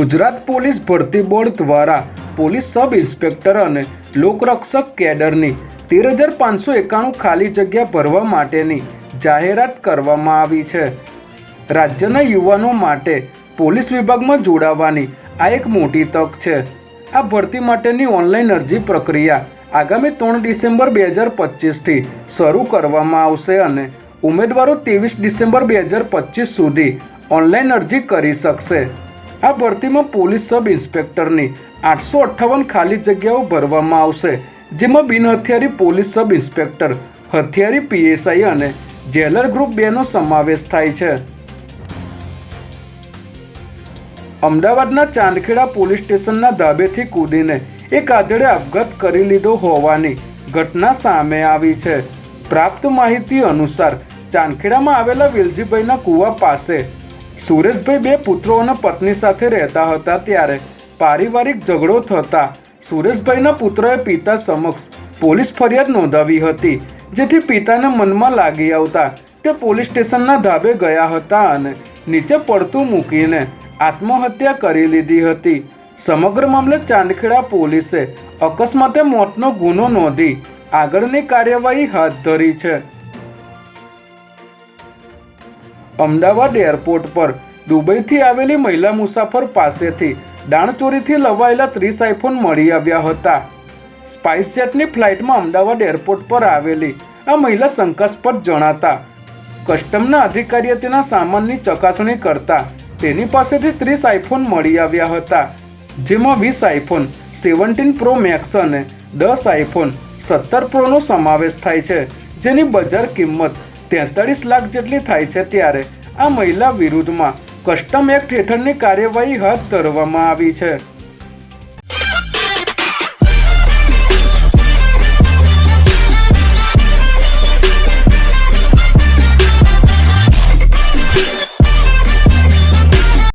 Gujarat police ભરતી board દ્વારા police sub inspector અને લોકરક્ષક કેડરની તેર હજાર પાંચસો એકાણું ખાલી જગ્યા ભરવા માટેની જાહેરાત કરવામાં આવી છે. રાજ્યના યુવાનો માટે પોલીસ વિભાગમાં જોડાવાની આ એક મોટી તક છે. આ ભરતી માટેની ઓનલાઈન અરજી પ્રક્રિયા આગામી ત્રણ ડિસેમ્બર બે હજાર પચીસથી શરૂ કરવામાં આવશે અને ઉમેદવારો ત્રેવીસ ડિસેમ્બર બે હજાર પચીસ સુધી ઓનલાઈન અરજી કરી શકશે. આ ભરતીમાં પોલીસ સબ ઇન્સ્પેક્ટરની આઠસો અઠ્ઠાવન ખાલી જગ્યાઓ ભરવામાં આવશે, જેમાં બિન હથિયારી પોલીસ સબ ઇન્સ્પેક્ટર, હથિયારી પીએસઆઈ અને જેલર ગ્રુપ બેનો સમાવેશ થાય છે. અમદાવાદના ચાંદખેડા પોલીસ સ્ટેશનના ધાબેથી કૂદીને એક આધેડે આપઘાત કરી લીધો હોવાની ઘટના સામે આવી છે. પ્રાપ્ત માહિતી અનુસાર ચાંદખેડામાં આવેલા વેલજીભાઈના કૂવા પાસે સુરેશભાઈ બે પુત્રો અને પત્ની સાથે રહેતા હતા ત્યારે પારિવારિક ઝઘડો થતા સુરેશભાઈના પુત્રએ પિતા સમક્ષ પોલીસ ફરિયાદ નોંધાવી હતી, જેથી પિતાને મનમાં લાગી આવતા તે પોલીસ સ્ટેશનના ધાબે ગયા હતા અને નીચે પડતું મૂકીને આત્મહત્યા કરી લીધી હતી. સમગ્ર મામલે ચાંદખેડા પોલીસે અકસ્માતે મોતનો ગુનો નોંધી આગળની કાર્યવાહી હાથ ધરી છે. અમદાવાદ એરપોર્ટ પર દુબઈથી આવેલી મહિલા મુસાફર પાસેથી દાણચોરીથી લવાયેલા ત્રીસ આઈફોન મળી આવ્યા હતા. સ્પાઇસજેટની ફ્લાઇટમાં અમદાવાદ એરપોર્ટ પર આવેલી આ મહિલા શંકાસ્પદ જણાતા, કસ્ટમના અધિકારીએ તેના સામાનની ચકાસણી કરતા તેની પાસેથી ત્રીસ આઈફોન મળી આવ્યા હતા, જેમાં વીસ આઈફોન, સેવન્ટીન પ્રો મેક્સ અને દસ આઈફોન, સત્તર પ્રોનો સમાવેશ થાય છે, જેની બજાર કિંમત તેતાળીસ લાખ જેટલી થાય છે ત્યારે આ મહિલા વિરુદ્ધમાં કસ્ટમ એક્ટ હેઠળની કાર્યવાહી હાથ ધરવામાં આવી છે.